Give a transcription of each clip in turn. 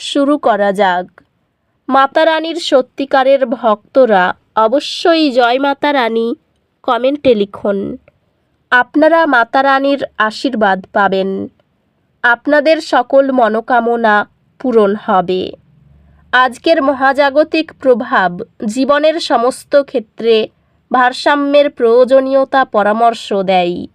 শুরু করা যাক। মাতা রানীর সত্যিকারের ভক্তরা অবশ্যই জয় মাতা রানী কমেন্টে লিখুন। আপনারা মাতা রানীর আশীর্বাদ পাবেন। আপনাদের সকল মনোকামনা পূরণ হবে। আজকের মহাজাগতিক প্রভাব জীবনের সমস্ত ক্ষেত্রে ভারসাম্যের প্রয়োজনীয়তা পরামর্শ দেয়।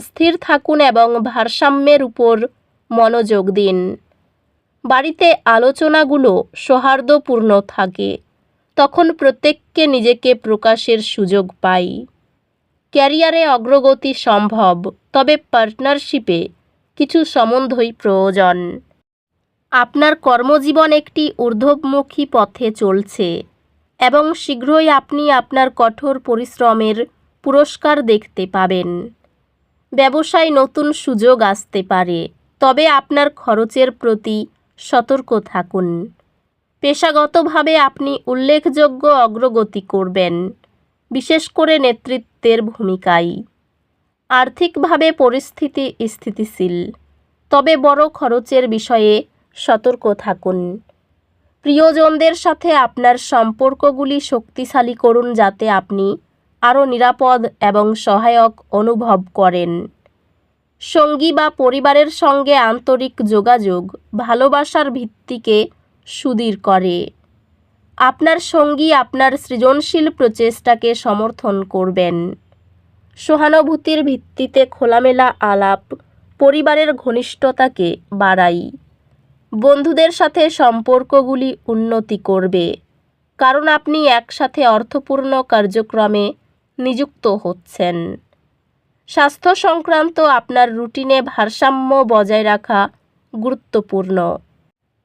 স্থির থাকুন এবং ভারসাম্যের উপর মনোযোগ দিন। বাড়িতে আলোচনাগুলো সৌহার্দ্যপূর্ণ থাকে। তখন প্রত্যেককে নিজেকে প্রকাশের সুযোগ পাই। ক্যারিয়ারে অগ্রগতি সম্ভব, তবে পার্টনারশিপে কিছু সম্বন্ধই প্রয়োজন। আপনার কর্মজীবন একটি ঊর্ধ্বমুখী পথে চলছে, এবং শীঘ্রই আপনি আপনার কঠোর পরিশ্রমের পুরস্কার দেখতে পাবেন। ব্যবসায় নতুন সুযোগ আসতে পারে, তবে আপনার খরচের প্রতি সতর্ক থাকুন। পেশাগতভাবে আপনি উল্লেখযোগ্য অগ্রগতি করবেন, বিশেষ করে নেতৃত্বের ভূমিকায়। আর্থিকভাবে পরিস্থিতি স্থিতিশীল, তবে বড় খরচের বিষয়ে সতর্ক থাকুন। প্রিয়জনদের সাথে আপনার সম্পর্কগুলি শক্তিশালী করুন যাতে আপনি আরও নিরাপদ এবং সহায়ক অনুভব করেন। সঙ্গী বা পরিবারের সঙ্গে আন্তরিক যোগাযোগ ভালোবাসার ভিত্তিকে সুদীর করে। আপনার সঙ্গী আপনার সৃজনশীল প্রচেষ্টাকে সমর্থন করবেন। সহানুভূতির ভিত্তিতে খোলামেলা আলাপ পরিবারের ঘনিষ্ঠতাকে বাড়াই। বন্ধুদের সাথে সম্পর্কগুলি উন্নতি করবে। কারণ আপনি একসাথে অর্থপূর্ণ কার্যক্রমে নিযুক্ত হচ্ছেন। স্বাস্থ্য সংক্রান্ত আপনার রুটিনে ভারসাম্য বজায় রাখা গুরুত্বপূর্ণ।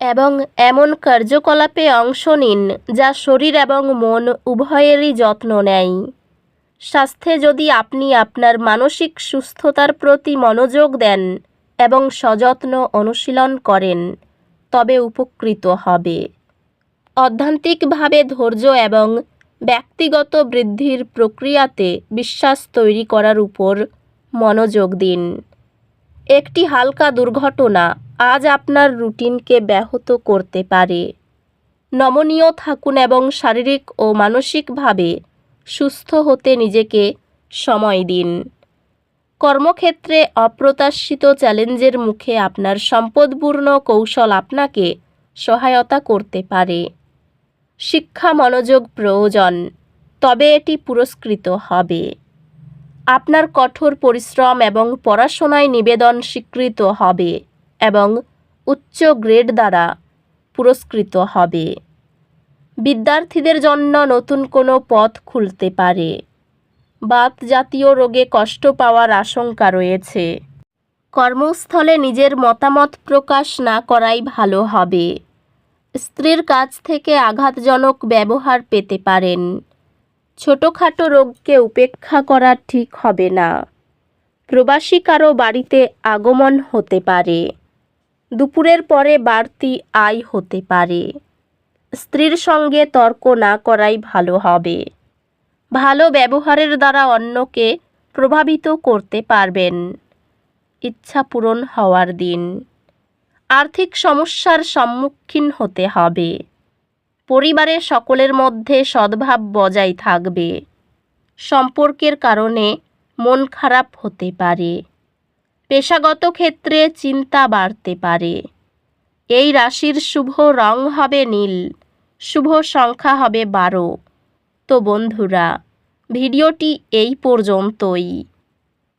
এবং এমন কার্যকলাপে অংশ নিন যা শরীর এবং মন উভয়েরই যত্ন নেয়। স্বাস্থ্যে যদি আপনি আপনার মানসিক সুস্থতার প্রতি মনোযোগ দেন এবং সযত্ন অনুশীলন করেন, তবে উপকৃত হবে। অধ্যান্তিকভাবে ধৈর্য এবং ব্যক্তিগত বৃদ্ধির প্রক্রিয়াতে বিশ্বাস তৈরি করার উপর মনোযোগ দিন। একটি হালকা দুর্ঘটনা আজ আপনার রুটিনকে ব্যাহত করতে পারে। নমনীয় থাকুন এবং শারীরিক ও মানসিকভাবে সুস্থ হতে নিজেকে সময় দিন। কর্মক্ষেত্রে অপ্রত্যাশিত চ্যালেঞ্জের মুখে আপনার সম্পদপূর্ণ কৌশল আপনাকে সহায়তা করতে পারে। শিক্ষা মনোযোগ প্রয়োজন, তবে এটি পুরস্কৃত হবে। আপনার কঠোর পরিশ্রম এবং পড়াশোনায় নিবেদন স্বীকৃত হবে এবং উচ্চ গ্রেড দ্বারা পুরস্কৃত হবে। বিদ্যার্থীদের জন্য নতুন কোনো পথ খুলতে পারে। বাত জাতীয় রোগে কষ্ট পাওয়ার আশঙ্কা রয়েছে। কর্মস্থলে নিজের মতামত প্রকাশ না করাই ভালো হবে। স্ত্রীর কাছ থেকে আঘাতজনক ব্যবহার পেতে পারেন। ছোটোখাটো রোগকে উপেক্ষা করা ঠিক হবে না। প্রবাসী কারও বাড়িতে আগমন হতে পারে। দুপুরের পরে বাড়তি আয় হতে পারে। স্ত্রীর সঙ্গে তর্ক না করাই ভালো হবে। ভালো ব্যবহারের দ্বারা অন্যকে প্রভাবিত করতে পারবেন। ইচ্ছা পূরণ হওয়ার দিন। আর্থিক সমস্যার সম্মুখীন হতে হবে। পরিবারের সকলের মধ্যে সদ্ভাব বজায় থাকবে। সম্পর্কের কারণে মন খারাপ হতে পারে। পেশাগত ক্ষেত্রে চিন্তা বাড়তে পারে। এই রাশির শুভ রং হবে নীল, শুভ সংখ্যা হবে বারো। তো বন্ধুরা, ভিডিওটি এই পর্যন্তই।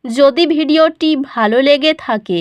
যদি ভিডিওটি ভালো লেগে থাকে